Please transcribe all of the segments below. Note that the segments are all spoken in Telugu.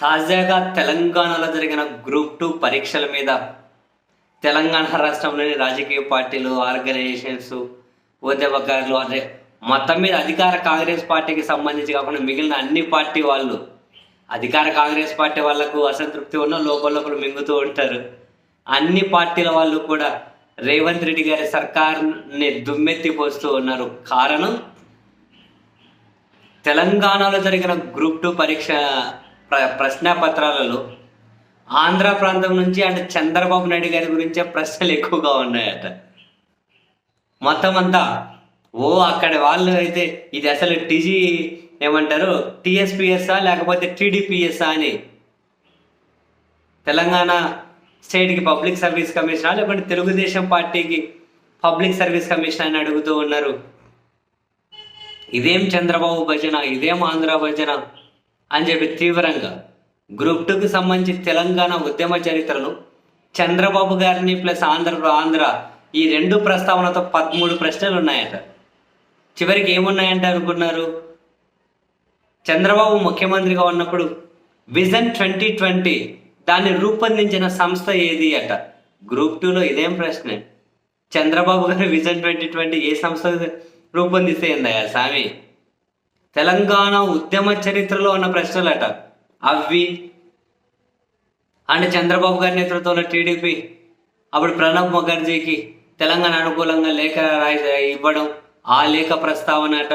తాజాగా తెలంగాణలో జరిగిన గ్రూప్ టూ పరీక్షల మీద తెలంగాణ రాష్ట్రంలోని రాజకీయ పార్టీలు ఆర్గనైజేషన్స్ ఉద్యమకారులు అదే మొత్తం మీద అధికార కాంగ్రెస్ పార్టీకి సంబంధించి కాకుండా మిగిలిన అన్ని పార్టీ వాళ్ళు అధికార కాంగ్రెస్ పార్టీ వాళ్ళకు అసంతృప్తి ఉన్న లోపల లోపల మింగుతూ ఉంటారు. అన్ని పార్టీల వాళ్ళు కూడా రేవంత్ రెడ్డి గారి సర్కార్ని దుమ్మెత్తి పోస్తూ ఉన్నారు. కారణం తెలంగాణలో జరిగిన గ్రూప్ టూ పరీక్ష ప్ర ప్రశ్నాపత్రాలలో ఆంధ్ర ప్రాంతం నుంచి అంటే చంద్రబాబు నాయుడు గారి గురించే ప్రశ్నలు ఎక్కువగా ఉన్నాయట. మొత్తం అంతా ఓ అక్కడ వాళ్ళు అయితే ఇది అసలు టీజీ ఏమంటారు టీఎస్పిఎస్ఆ లేకపోతే టీడీపీఎస్ఆ అని? తెలంగాణ స్టేట్కి పబ్లిక్ సర్వీస్ కమిషన్ లేకుంటే తెలుగుదేశం పార్టీకి పబ్లిక్ సర్వీస్ కమిషన్ అని అడుగుతూ ఉన్నారు. ఇదేం చంద్రబాబు భజన ఇదేం ఆంధ్ర భజన? అని చెప్పి తీవ్రంగా గ్రూప్ టూకి సంబంధించి తెలంగాణ ఉద్యమ చరిత్రను చంద్రబాబు గారిని ప్లస్ ఆంధ్ర ఆంధ్ర ఈ రెండు ప్రస్తావనతో పదమూడు ప్రశ్నలు ఉన్నాయట. చివరికి ఏమున్నాయంటే అనుకున్నారు? చంద్రబాబు ముఖ్యమంత్రిగా ఉన్నప్పుడు విజన్ ట్వంటీ ట్వంటీ దాన్ని రూపొందించిన సంస్థ ఏది అట? గ్రూప్ టూలో ఇదేం ప్రశ్నే. చంద్రబాబు గారు విజన్ ట్వంటీ ట్వంటీ ఏ సంస్థ రూపొందిస్తే ఏందయ్యా స్వామి? తెలంగాణ ఉద్యమ చరిత్రలో ఉన్న ప్రశ్నలట. అవి అంటే చంద్రబాబు గారి నేతృత్వంలో టీడీపీ. అప్పుడు ప్రణబ్ ముఖర్జీకి తెలంగాణ అనుకూలంగా లేఖ రాయి ఇవ్వడం ఆ లేఖ ప్రస్తావన అట.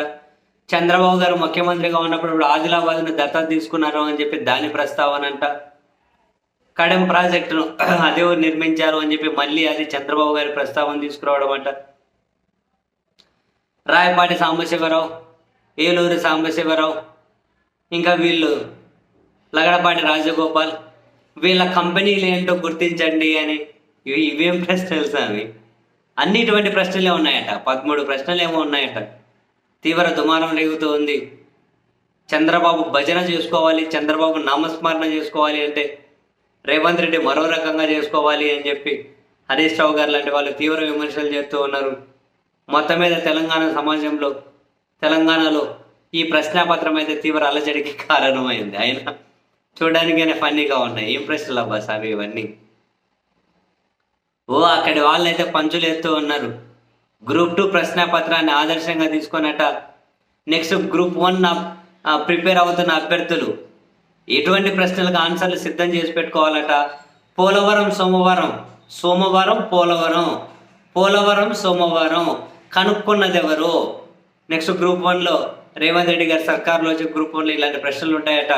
చంద్రబాబు గారు ముఖ్యమంత్రిగా ఉన్నప్పుడు ఇప్పుడు ఆదిలాబాద్ను దత్తత తీసుకున్నారు అని చెప్పి దాని ప్రస్తావన అంట. కడెం ప్రాజెక్టును అదే నిర్మించారు అని చెప్పి మళ్ళీ అది చంద్రబాబు గారి ప్రస్తావన తీసుకురావడం అంట. రాయపాటి సాంబశివరావు ఏలూరు సాంబశివరావు ఇంకా వీళ్ళు లగడపాటి రాజగోపాల్ వీళ్ళ కంపెనీలు ఏంటో గుర్తించండి అని. ఇవి ఇవేం ప్రశ్నలు స్వామి అన్ని ఇటువంటి ప్రశ్నలే ఉన్నాయట. పదమూడు ప్రశ్నలు ఏమో ఉన్నాయట. తీవ్ర దుమారం రేగుతూ ఉంది. చంద్రబాబు భజన చేసుకోవాలి చంద్రబాబు నామస్మరణ చేసుకోవాలి అంటే రేవంత్ రెడ్డి మరో రకంగా చేసుకోవాలి అని చెప్పి హరీష్ రావు గారు లాంటి వాళ్ళు తీవ్ర విమర్శలు చేస్తూ ఉన్నారు. మొత్తం మీద తెలంగాణ సమాజంలో తెలంగాణలో ఈ ప్రశ్నాపత్రం అయితే తీవ్ర అలజడికి కారణమైంది అయినా? చూడడానికైనా ఫన్నీగా ఉన్నాయి. ఏం ప్రశ్నలు అబ్బా సార్ ఇవన్నీ? ఓ అక్కడి వాళ్ళైతే పంచులు ఎత్తూ ఉన్నారు. గ్రూప్ టూ ప్రశ్నాపత్రాన్ని ఆదర్శంగా తీసుకొనట నెక్స్ట్ గ్రూప్ వన్ ప్రిపేర్ అవుతున్న అభ్యర్థులు ఎటువంటి ప్రశ్నలకు ఆన్సర్లు సిద్ధం చేసి పెట్టుకోవాలట? పోలవరం సోమవారం. సోమవారం పోలవరం. పోలవరం సోమవారం. కనుక్కున్నది ఎవరు నెక్స్ట్ గ్రూప్ వన్లో రేవంత్ రెడ్డి గారి సర్కార్లో వచ్చే గ్రూప్ వన్లో ఇలాంటి ప్రశ్నలు ఉంటాయట.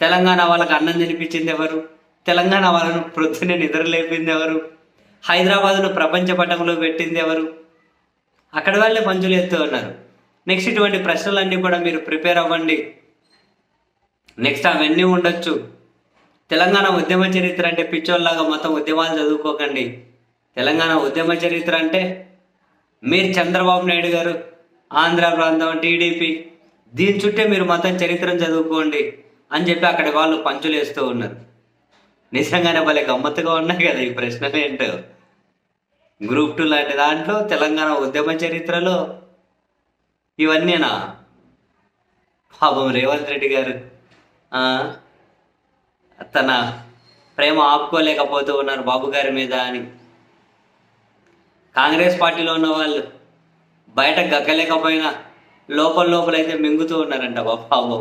తెలంగాణ వాళ్ళకి అన్నం తినిపించింది ఎవరు? తెలంగాణ వాళ్ళను ప్రొద్దునే నిద్ర లేపింది ఎవరు? హైదరాబాద్ను ప్రపంచ పటంలో పెట్టింది ఎవరు? అక్కడ వాళ్ళే పంచులు ఎత్తూ ఉన్నారు నెక్స్ట్ ఇటువంటి ప్రశ్నలన్నీ కూడా మీరు ప్రిపేర్ అవ్వండి. నెక్స్ట్ అవన్నీ ఉండొచ్చు. తెలంగాణ ఉద్యమ చరిత్ర అంటే పిచ్చోళ్ళలాగా మొత్తం ఉద్యమాలు చదువుకోకండి. తెలంగాణ ఉద్యమ చరిత్ర అంటే మీరు చంద్రబాబు నాయుడు గారు ఆంధ్ర ప్రాంతం టీడీపీ. దీని చుట్టే మీరు మొత్తం చరిత్రను చదువుకోండి అని చెప్పి అక్కడ వాళ్ళు పంచులు వేస్తూ ఉన్నారు. నిజంగానే భలే గమ్మత్తుగా ఉన్నాయి కదా ఈ ప్రశ్నలు ఏంటో. గ్రూప్ టూ లాంటి దాంట్లో తెలంగాణ ఉద్యమ చరిత్రలో ఇవన్నీనా? పాపం రేవంత్ రెడ్డి గారు తన ప్రేమ ఆపుకోలేకపోతూ ఉన్నారు బాబు గారి మీద అని. కాంగ్రెస్ పార్టీలో ఉన్న వాళ్ళు బయట గక్కలేకపోయినా లోపల లోపలైతే మింగుతూ ఉన్నారంట. బాబు